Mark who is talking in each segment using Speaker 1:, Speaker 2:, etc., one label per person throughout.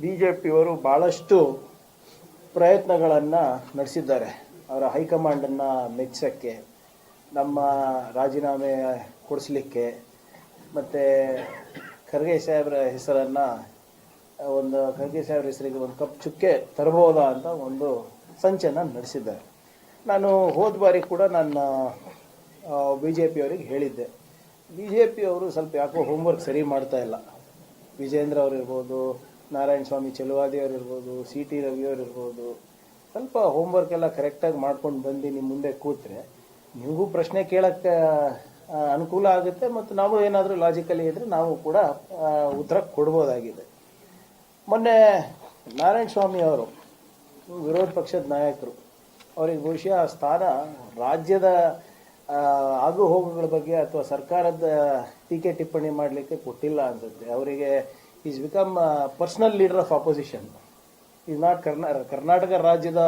Speaker 1: B J ಪಿಯವರು ಭಾಳಷ್ಟು ಪ್ರಯತ್ನಗಳನ್ನು ನಡೆಸಿದ್ದಾರೆ. ಅವರ ಹೈಕಮಾಂಡನ್ನು ಮೆಚ್ಚಕ್ಕೆ ನಮ್ಮ ರಾಜೀನಾಮೆ ಕೊಡಿಸ್ಲಿಕ್ಕೆ, ಮತ್ತು ಖರ್ಗೆ ಸಾಹೇಬರ ಹೆಸರನ್ನು, ಒಂದು ಖರ್ಗೆ ಸಾಹೇಬ್ರ ಹೆಸರಿಗೆ ಒಂದು ಕಪ್ ಚುಕ್ಕೆ ತರಬಹುದಾ ಅಂತ ಒಂದು ಸಂಚನ ನಡೆಸಿದ್ದಾರೆ. ನಾನು ಹೋದ ಬಾರಿ ಕೂಡ ನನ್ನ ಬಿ ಜೆ ಪಿಯವರಿಗೆ ಹೇಳಿದ್ದೆ. ಬಿ ಜೆ ಪಿಯವರು ಸ್ವಲ್ಪ ಯಾಕೋ ಹೋಮ್ವರ್ಕ್ ಸರಿ ಮಾಡ್ತಾ ಇಲ್ಲ. ವಿಜೇಂದ್ರ ಅವರು ಇರ್ಬೋದು ನಾರಾಯಣ ಸ್ವಾಮಿ ಚೆಲುವಾದಿ ಅವ್ರು ಇರ್ಬೋದು ಸಿ ಟಿ ರವಿ ಅವ್ರು ಇರ್ಬೋದು, ಸ್ವಲ್ಪ ಹೋಮ್ವರ್ಕ್ ಎಲ್ಲ ಕರೆಕ್ಟಾಗಿ ಮಾಡ್ಕೊಂಡು ಬಂದು ನಿಮ್ಮ ಮುಂದೆ ಕೂತ್ರೆ ನಿಮಗೂ ಪ್ರಶ್ನೆ ಕೇಳೋಕ್ಕೆ ಅನುಕೂಲ ಆಗುತ್ತೆ ಮತ್ತು ನಾವು ಏನಾದರೂ ಲಾಜಿಕಲಿ ಇದ್ದರೆ ನಾವು ಕೂಡ ಉತ್ತರ ಕೊಡ್ಬೋದಾಗಿದೆ. ಮೊನ್ನೆ ನಾರಾಯಣ ಸ್ವಾಮಿ ಅವರು, ವಿರೋಧ ಪಕ್ಷದ ನಾಯಕರು, ಅವರಿಗೆ ಬಹುಶಃ ಆ ಸ್ಥಾನ ರಾಜ್ಯದ ಆಗು ಹೋಗುಗಳ ಬಗ್ಗೆ ಅಥವಾ ಸರ್ಕಾರದ ಟೀಕೆ ಟಿಪ್ಪಣಿ ಮಾಡಲಿಕ್ಕೆ ಕೊಟ್ಟಿಲ್ಲ ಅನ್ಸುತ್ತೆ ಅವರಿಗೆ is become personal leader of opposition is not ಕರ್ನಾ Karnataka ರಾಜ್ಯದ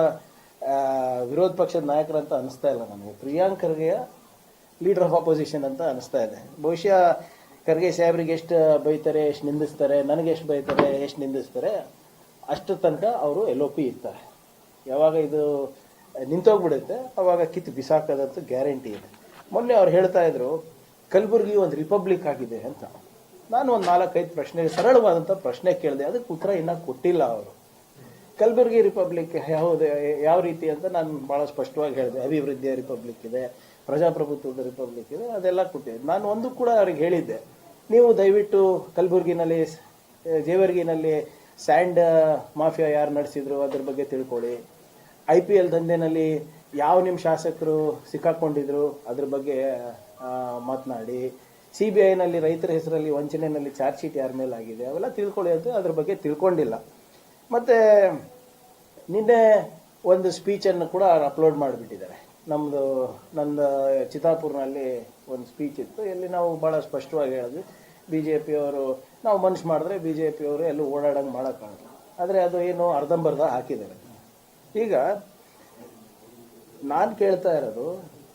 Speaker 1: ವಿರೋಧ ಪಕ್ಷದ ನಾಯಕರಂತ ಅನಿಸ್ತಾ ಇಲ್ಲ ನನಗೆ ಪ್ರಿಯಾಂಕ್ ಖರ್ಗೆಯ ಲೀಡರ್ ಆಫ್ ಅಪೋಸಿಷನ್ ಅಂತ ಅನಿಸ್ತಾ ಇದೆ. ಬಹುಶಃ ಖರ್ಗೆ ಸಾಹೇಬ್ರಿಗೆ ಎಷ್ಟು ಬೈತಾರೆ, ಎಷ್ಟು ನಿಂದಿಸ್ತಾರೆ, ನನಗೆ ಎಷ್ಟು ಬೈತಾರೆ, ಎಷ್ಟು ನಿಂದಿಸ್ತಾರೆ, ಅಷ್ಟು ತನಕ ಅವರು ಎಲ್ ಒ ಪಿ ಇರ್ತಾರೆ. ಯಾವಾಗ ಇದು ನಿಂತೋಗ್ಬಿಡುತ್ತೆ, ಅವಾಗ ಕಿತ್ತು ಬಿಸಾಕೋದಂತೂ ಗ್ಯಾರಂಟಿ ಇದೆ. ಮೊನ್ನೆ ಅವ್ರು ಹೇಳ್ತಾ ಇದ್ರು, ಕಲಬುರಗಿ ಒಂದು ರಿಪಬ್ಲಿಕ್ ಆಗಿದೆ ಅಂತ. ನಾನು ಒಂದು ನಾಲ್ಕೈದು ಪ್ರಶ್ನೆ ಸರಳವಾದಂಥ ಪ್ರಶ್ನೆ ಕೇಳಿದೆ. ಅದಕ್ಕೆ ಉತ್ತರ ಇನ್ನೂ ಕೊಟ್ಟಿಲ್ಲ ಅವರು. ಕಲಬುರಗಿ ರಿಪಬ್ಲಿಕ್ ಯಾವುದು, ಯಾವ ರೀತಿ ಅಂತ ನಾನು ಭಾಳ ಸ್ಪಷ್ಟವಾಗಿ ಹೇಳಿದೆ. ಅಭಿವೃದ್ಧಿಯ ರಿಪಬ್ಲಿಕ್ ಇದೆ, ಪ್ರಜಾಪ್ರಭುತ್ವದ ರಿಪಬ್ಲಿಕ್ ಇದೆ, ಅದೆಲ್ಲ ಕೊಟ್ಟಿದ್ದೆ. ನಾನು ಒಂದು ಕೂಡ ಅವ್ರಿಗೆ ಹೇಳಿದ್ದೆ. ನೀವು ದಯವಿಟ್ಟು ಕಲಬುರಗಿನಲ್ಲಿ, ಜೇವರ್ಗಿನಲ್ಲಿ ಸ್ಯಾಂಡ್, ಮಾಫಿಯಾ ಯಾರು ನಡೆಸಿದ್ರು ಅದ್ರ ಬಗ್ಗೆ ತಿಳ್ಕೊಳ್ಳಿ. ಐ ಪಿ ಎಲ್ ದಂಧೆನಲ್ಲಿ ಯಾವ ನಿಮ್ಮ ಶಾಸಕರು ಸಿಕ್ಕಾಕೊಂಡಿದ್ರು ಅದ್ರ ಬಗ್ಗೆ ಮಾತನಾಡಿ. ಸಿ ಬಿ ಐನಲ್ಲಿ ರೈತರ ಹೆಸರಲ್ಲಿ ವಂಚನೆಯಲ್ಲಿ ಚಾರ್ಜ್ ಶೀಟ್ ಯಾರ ಮೇಲೆ ಆಗಿದೆ ಅವೆಲ್ಲ ತಿಳ್ಕೊಳ್ಳೋದು ಅದ್ರ ಬಗ್ಗೆ ತಿಳ್ಕೊಂಡಿಲ್ಲ. ಮತ್ತು ನಿನ್ನೆ ಒಂದು ಸ್ಪೀಚನ್ನು ಕೂಡ ಅಪ್ಲೋಡ್ ಮಾಡಿಬಿಟ್ಟಿದ್ದಾರೆ. ನಮ್ಮದು ನಂದು ಚಿತಾಪುರ್ನಲ್ಲಿ ಒಂದು ಸ್ಪೀಚ್ ಇತ್ತು. ಎಲ್ಲಿ ನಾವು ಭಾಳ ಸ್ಪಷ್ಟವಾಗಿ ಹೇಳಿದ್ವಿ ಬಿ ಜೆ ಪಿಯವರು ನಾವು ಮನ್ಸು ಮಾಡಿದ್ರೆ ಬಿ ಜೆ ಪಿಯವರು ಎಲ್ಲೂ ಓಡಾಡಂಗೆ ಮಾಡೋಕ್ಕಾಗಲ್ಲ ಆದರೆ ಅದು ಏನು ಅರ್ಧಂಬರ್ಧ ಹಾಕಿದ್ದಾರೆ. ಈಗ ನಾನು ಕೇಳ್ತಾ ಇರೋದು,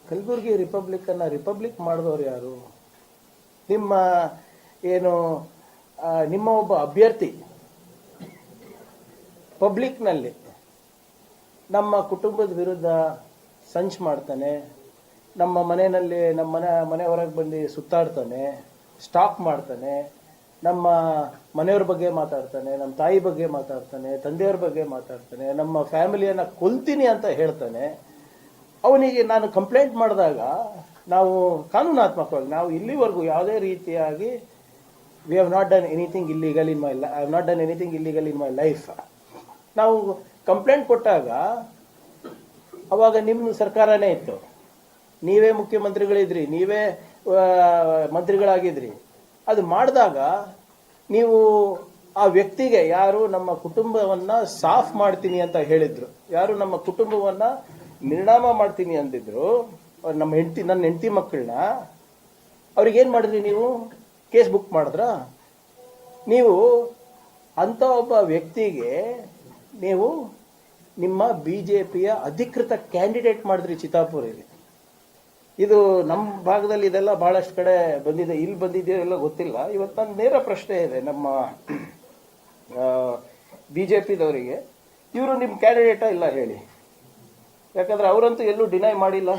Speaker 1: ಕಲಬುರಗಿ ರಿಪಬ್ಲಿಕ್ಕನ್ನು ರಿಪಬ್ಲಿಕ್ ಮಾಡಿದವ್ರು ಯಾರು? ನಿಮ್ಮ, ಏನು ನಿಮ್ಮ ಒಬ್ಬ ಅಭ್ಯರ್ಥಿ ಪಬ್ಲಿಕ್ನಲ್ಲಿ ನಮ್ಮ ಕುಟುಂಬದ ವಿರುದ್ಧ ಸಂಚ್ ಮಾಡ್ತಾನೆ, ನಮ್ಮ ಮನೆಯಲ್ಲಿ, ನಮ್ಮ ಮನೆ ಮನೆ ಹೊರಗೆ ಬಂದು ಸುತ್ತಾಡ್ತಾನೆ ಸ್ಟಾಕ್ ಮಾಡ್ತಾನೆ, ನಮ್ಮ ಮನೆಯವ್ರ ಬಗ್ಗೆ ಮಾತಾಡ್ತಾನೆ, ನಮ್ಮ ತಾಯಿ ಬಗ್ಗೆ ಮಾತಾಡ್ತಾನೆ, ತಂದೆಯವ್ರ ಬಗ್ಗೆ ಮಾತಾಡ್ತಾನೆ, ನಮ್ಮ ಫ್ಯಾಮಿಲಿಯನ್ನು ಕೊಲ್ತೀನಿ ಅಂತ ಹೇಳ್ತಾನೆ. ಅವನಿಗೆ ನಾನು ಕಂಪ್ಲೇಂಟ್ ಮಾಡಿದಾಗ ನಾವು ಕಾನೂನಾತ್ಮಕವಾಗಿ, ನಾವು ಇಲ್ಲಿವರೆಗೂ ಯಾವುದೇ ರೀತಿಯಾಗಿ we have not done anything illegal in my I have not done anything illegal in my life ನಾವು ಕಂಪ್ಲೇಂಟ್ ಕೊಟ್ಟಾಗ, ಅವಾಗ ನಿಮ್ಮ ಸರ್ಕಾರನೇ ಇತ್ತು. ನೀವೇ ಮುಖ್ಯಮಂತ್ರಿಗಳಿದ್ರಿ, ನೀವೇ ಮಂತ್ರಿಗಳಾಗಿದ್ರಿ. ಅದು ಮಾಡಿದಾಗ ನೀವು ಆ ವ್ಯಕ್ತಿಗೆ, ಯಾರು ನಮ್ಮ ಕುಟುಂಬವನ್ನ ಸಾಫ್ ಮಾಡ್ತೀನಿ ಅಂತ ಹೇಳಿದ್ರು, ಯಾರು ನಮ್ಮ ಕುಟುಂಬವನ್ನ ನಿರ್ಣಾಮ ಮಾಡ್ತೀನಿ ಅಂದಿದ್ರು ನಮ್ಮ ಹೆಂಡತಿ, ನನ್ನ ಹೆಂಡತಿ ಮಕ್ಕಳನ್ನ, ಅವ್ರಿಗೆ ಏನು ಮಾಡಿದ್ರಿ ನೀವು? ಕೇಸ್ ಬುಕ್ ಮಾಡಿದ್ರ? ನೀವು ಅಂಥ ಒಬ್ಬ ವ್ಯಕ್ತಿಗೆ ನೀವು ನಿಮ್ಮ ಬಿ ಜೆ ಪಿಯ ಅಧಿಕೃತ ಕ್ಯಾಂಡಿಡೇಟ್ ಮಾಡಿದ್ರಿ ಚಿತ್ತಾಪುರಲ್ಲಿ ಇದು ನಮ್ಮ ಭಾಗದಲ್ಲಿ ಇದೆಲ್ಲ ಬಹಳಷ್ಟು ಕಡೆ ಬಂದಿದೆ, ಇಲ್ಲಿ ಬಂದಿದೆಯೋ ಎಲ್ಲ ಗೊತ್ತಿಲ್ಲ. ಇವತ್ತು ನನ್ನ ನೇರ ಪ್ರಶ್ನೆ ಇದೆ ನಮ್ಮ ಬಿ ಜೆ ಪಿದವರಿಗೆ ಇವರು ನಿಮ್ಮ ಕ್ಯಾಂಡಿಡೇಟ ಇಲ್ಲ ಹೇಳಿ. ಯಾಕಂದ್ರೆ ಅವರಂತೂ ಎಲ್ಲೂ ಡಿನೈ ಮಾಡಿಲ್ಲ.